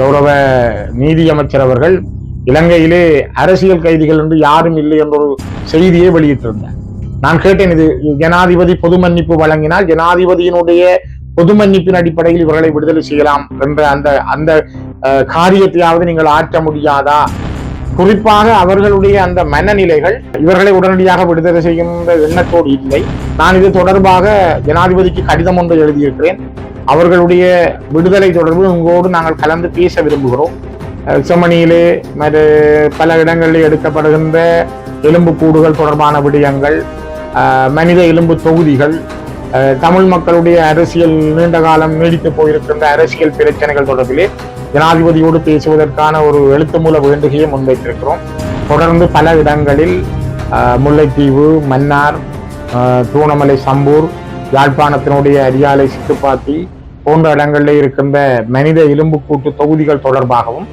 கௌரவ நீதி அமைச்சர் அவர்கள் இலங்கையிலே அரசியல் கைதிகள் என்று யாரும் இல்லை என்ற ஒரு செய்தியை வெளியிட்டிருந்தார். நான் கேட்டேன் இது ஜனாதிபதி பொது மன்னிப்பு வழங்கினால் ஜனாதிபதியினுடைய பொது மன்னிப்பின் அடிப்படையில் இவர்களை விடுதலை செய்யலாம் என்ற அந்த அந்த காரியத்தையாவது நீங்கள் ஆற்ற முடியாதா? குறிப்பாக அவர்களுடைய அந்த மனநிலைகள் இவர்களை உடனடியாக விடுதலை செய்கின்ற எண்ணத்தோடு இல்லை. நான் இது தொடர்பாக ஜனாதிபதிக்கு கடிதம் ஒன்று எழுதியிருக்கிறேன். அவர்களுடைய விடுதலை தொடர்பு உங்களோடு நாங்கள் கலந்து பேச விரும்புகிறோம். அஹ் செம்மணியிலே மறு பல இடங்களில் எடுக்கப்படுகின்ற எலும்பு கூடுகள் தொடர்பான விடயங்கள் மனித எலும்பு தொகுதிகள் தமிழ் மக்களுடைய அரசியல் நீண்ட காலம் நீடித்து போயிருக்கின்ற அரசியல் பிரச்சனைகள் தொடர்பிலே ஜனாதிபதியோடு பேசுவதற்கான ஒரு எழுத்து மூல வேண்டுகையை முன்வைத்திருக்கிறோம். தொடர்ந்து பல இடங்களில் முல்லைத்தீவு மன்னார் தூணமலை திருவண்ணாமலை சம்பூர் யாழ்ப்பாணத்தினுடைய அரியாலை சிட்டுப்பாத்தி போன்ற இடங்களில் இருக்கின்ற மனித எலும்புக்கூட்டு தொகுதிகள் தொடர்பாகவும்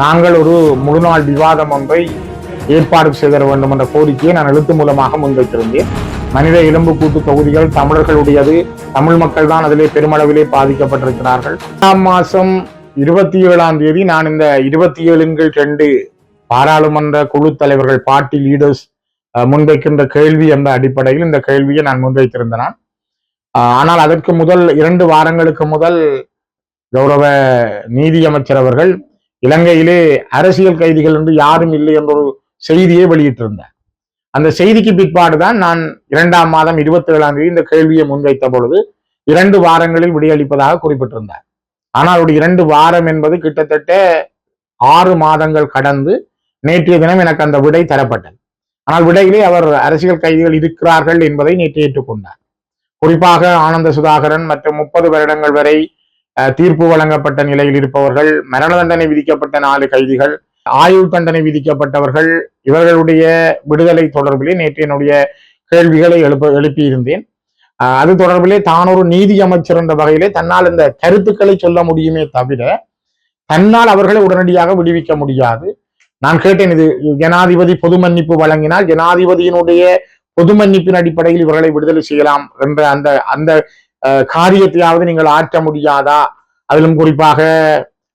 நாங்கள் ஒரு முழுநாள் விவாதம் ஒன்றை ஏற்பாடு செய்தர வேண்டும் என்ற கோரிக்கையை நான் எழுத்து மூலமாக முன்வைத்திருந்தேன். மனித எலும்புக்கூட்டு தொகுதிகள் தமிழர்களுடையது. தமிழ் மக்கள் தான் அதிலே பெருமளவிலே பாதிக்கப்பட்டிருக்கிறார்கள். ஆறாம் மாசம் இருபத்தி ஏழாம் தேதி நான் இந்த இருபத்தி ஏழுங்கள் ரெண்டு பாராளுமன்ற குழு தலைவர்கள் பார்ட்டி லீடர்ஸ் முன்வைக்கின்ற கேள்வி என்ற அடிப்படையில் இந்த கேள்வியை நான் முன்வைத்திருந்தேன். ஆனால் அதற்கு முதல் இரண்டு வாரங்களுக்கு முதல் கௌரவ நீதியமைச்சர் அவர்கள் இலங்கையிலே அரசியல் கைதிகள் என்று யாரும் இல்லை என்ற ஒரு செய்தியை வெளியிட்டிருந்தார். அந்த செய்திக்கு பிற்பாடுதான் நான் இரண்டாம் மாதம் இருபத்தி ஏழாம் தேதி இந்த கேள்வியை முன்வைத்த பொழுது இரண்டு வாரங்களில் விடையளிப்பதாக குறிப்பிட்டிருந்தார். ஆனால் ஒரு இரண்டு வாரம் என்பது கிட்டத்தட்ட ஆறு மாதங்கள் கடந்து நேற்றைய தினம் எனக்கு அந்த விடை தரப்பட்டது. ஆனால் விடையிலே அவர் அரசியல் கைதிகள் இருக்கிறார்கள் என்பதை நேற்று ஏற்றுக்கொண்டார். குறிப்பாக ஆனந்த சுதாகரன் மற்றும் முப்பது வருடங்கள் வரை தீர்ப்பு வழங்கப்பட்ட நிலையில் இருப்பவர்கள் மரண தண்டனை விதிக்கப்பட்ட நாலு கைதிகள் ஆயுள் தண்டனை விதிக்கப்பட்டவர்கள் இவர்களுடைய விடுதலை தொடர்பிலே நேற்று என்னுடைய கேள்விகளை எழுப்ப எழுப்பியிருந்தேன். அஹ், அது தொடர்பிலே தான் ஒரு நீதி அமைச்சர் என்ற வகையிலே தன்னால் இந்த கருத்துக்களை சொல்ல முடியுமே தவிர தன்னால் அவர்களை உடனடியாக விடுவிக்க முடியாது. நான் கேட்டேன் இது ஜனாதிபதி பொது மன்னிப்பு வழங்கினால் ஜனாதிபதியினுடைய பொது மன்னிப்பின் அடிப்படையில் இவர்களை விடுதலை செய்யலாம் என்ற அந்த அந்த காரியத்தையாவது நீங்கள் ஆற்ற முடியாதா? அதிலும் குறிப்பாக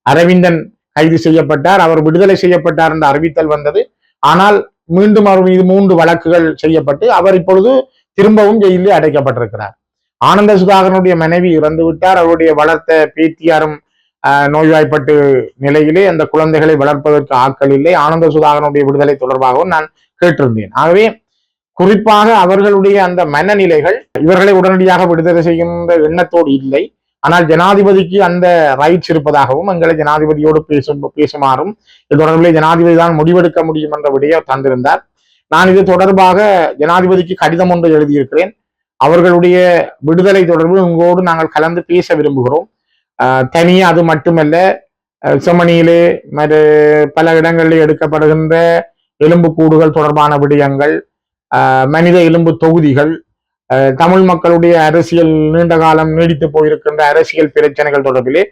அரவிந்தன் கைது செய்யப்பட்டார் அவர் விடுதலை செய்யப்பட்டார் என்ற அறிவித்தல் வந்தது. ஆனால் மீண்டும் அவர் மீது மூன்று வழக்குகள் செய்யப்பட்டு அவர் இப்பொழுது திரும்பவும் ஜெயிலில் அடைக்கப்பட்டிருக்கிறார். ஆனந்த சுதாகரனுடைய மனைவி இறந்து விட்டார். அவருடைய வளர்த்த பேத்தியாரும் ஆஹ், நோய்வாய்ப்பட்டு நிலையிலே அந்த குழந்தைகளை வளர்ப்பதற்கு ஆட்கள் இல்லை. ஆனந்த சுதாகரனுடைய விடுதலை தொடர்பாகவும் நான் கேட்டிருந்தேன். ஆகவே குறிப்பாக அவர்களுடைய அந்த மனநிலைகள் இவர்களை உடனடியாக விடுதலை செய்கின்ற எண்ணத்தோடு இல்லை. ஆனால் ஜனாதிபதிக்கு அந்த ரைட்ஸ் இருப்பதாகவும் எங்களை ஜனாதிபதியோடு பேசும் பேசுமாறும் இது தொடர்பில் ஜனாதிபதி தான் முடிவெடுக்க முடியும் என்ற விடையை தந்திருந்தார். நான் இது தொடர்பாக ஜனாதிபதிக்கு கடிதம் ஒன்று எழுதியிருக்கிறேன். அவர்களுடைய விடுதலை தொடர்பு உங்களோடு நாங்கள் கலந்து பேச விரும்புகிறோம். தனியாக தனியே அது மட்டுமல்ல அஹ் செம்மணியிலே மறு பல இடங்களில் எடுக்கப்படுகின்ற எலும்பு கூடுகள் தொடர்பான விடயங்கள் மனித எலும்பு தொகுதிகள் தமிழ் மக்களுடைய அரசியல் நீண்ட காலம் நீடித்து போயிருக்கின்ற அரசியல் பிரச்சனைகள் தொடர்பிலே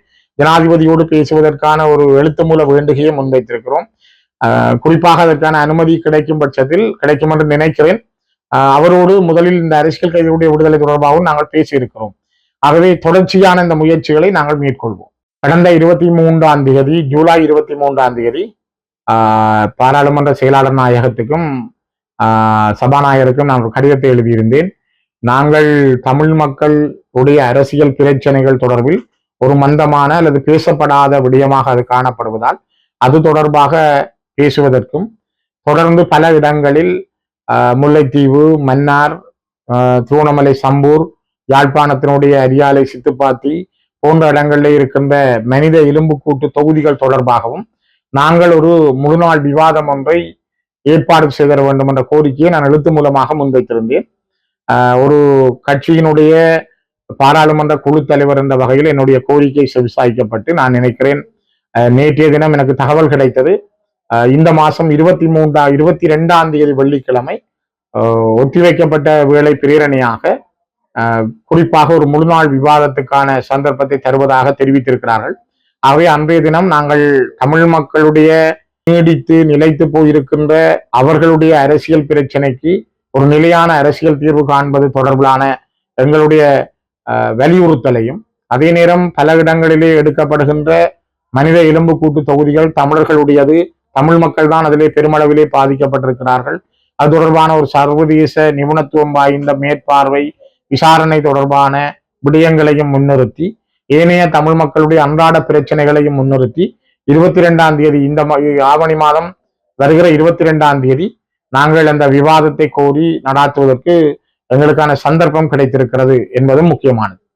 ஜனாதிபதியோடு பேசுவதற்கான ஒரு எழுத்து மூல வேண்டுகையை முன்வைத்திருக்கிறோம். குறிப்பாக அதற்கான அனுமதி கிடைக்கும் பட்சத்தில் கிடைக்கும் என்று நினைக்கிறேன். ஆஹ் அவரோடு முதலில் இந்த அரசியல் கைதிகளுடைய விடுதலை தொடர்பாகவும் நாங்கள் பேசியிருக்கிறோம். ஆகவே தொடர்ச்சியான இந்த முயற்சிகளை நாங்கள் மேற்கொள்வோம். கடந்த இருபத்தி மூன்றாம் தேதி ஜூலை இருபத்தி மூன்றாம் தேதி ஆஹ் பாராளுமன்ற செயலாளர் நாயகத்துக்கும் சபாநாயகருக்கும் நான் ஒரு கடிதத்தை எழுதியிருந்தேன். நாங்கள் தமிழ் மக்களுடைய அரசியல் பிரச்சனைகள் தொடர்பில் ஒரு மந்தமான அல்லது பேசப்படாத விடயமாக அது காணப்படுவதால் அது தொடர்பாக பேசுவதற்கும் தொடர்ந்து பல இடங்களில் முல்லைத்தீவு மன்னார் திருவண்ணாமலை சம்பூர் யாழ்ப்பாணத்தினுடைய அரியாலை சித்துப்பாத்தி போன்ற இடங்களில் இருக்கின்ற மனித எலும்புக்கூட்டு தொகுதிகள் தொடர்பாகவும் நாங்கள் ஒரு முழுநாள் விவாதம் ஒன்றை ஏற்பாடு செய்தர வேண்டும் என்ற கோரிக்கையை நான் எழுத்து மூலமாக முன்வைத்திருந்தேன். ஒரு கட்சியினுடைய பாராளுமன்ற குழு தலைவர் என்ற வகையில் என்னுடைய கோரிக்கை செவிசாய்க்கப்பட்டு நான் நினைக்கிறேன் நேற்றைய தினம் எனக்கு தகவல் கிடைத்தது. இந்த மாசம் இருபத்தி மூன்றா இருபத்தி ரெண்டாம் தேதி வெள்ளிக்கிழமை ஒத்திவைக்கப்பட்ட வேலை பிரேரணையாக குறிப்பாக ஒரு முழுநாள் விவாதத்துக்கான சந்தர்ப்பத்தை தருவதாக தெரிவித்திருக்கிறார்கள். ஆகவே அன்றைய தினம் நாங்கள் தமிழ் மக்களுடைய நீடித்து நிலைத்து போயிருக்கின்ற அவர்களுடைய அரசியல் பிரச்சனைக்கு ஒரு நிலையான அரசியல் தீர்வு காண்பது தொடர்பிலான எங்களுடைய வலியுறுத்தலையும் அதே நேரம் பல இடங்களிலே எடுக்கப்படுகின்ற மனித எலும்புக்கூட்டு தொகுதிகள் தமிழர்களுடையது தமிழ் மக்கள் தான் அதிலே பெருமளவிலே பாதிக்கப்பட்டிருக்கிறார்கள். அது தொடர்பான ஒரு சர்வதேச நிபுணத்துவம் வாய்ந்த மேற்பார்வை விசாரணை தொடர்பான விடயங்களையும் முன்னிறுத்தி ஏனைய தமிழ் மக்களுடைய அன்றாட பிரச்சனைகளையும் முன்னிறுத்தி இருபத்தி ரெண்டாம் தேதி இந்த ஆவணி மாதம் வருகிற இருபத்தி ரெண்டாம் தேதி நாங்கள் அந்த விவாதத்தை கோரி நடாத்துவதற்கு எங்களுக்கான சந்தர்ப்பம் கிடைத்திருக்கிறது என்பதும் முக்கியமானது.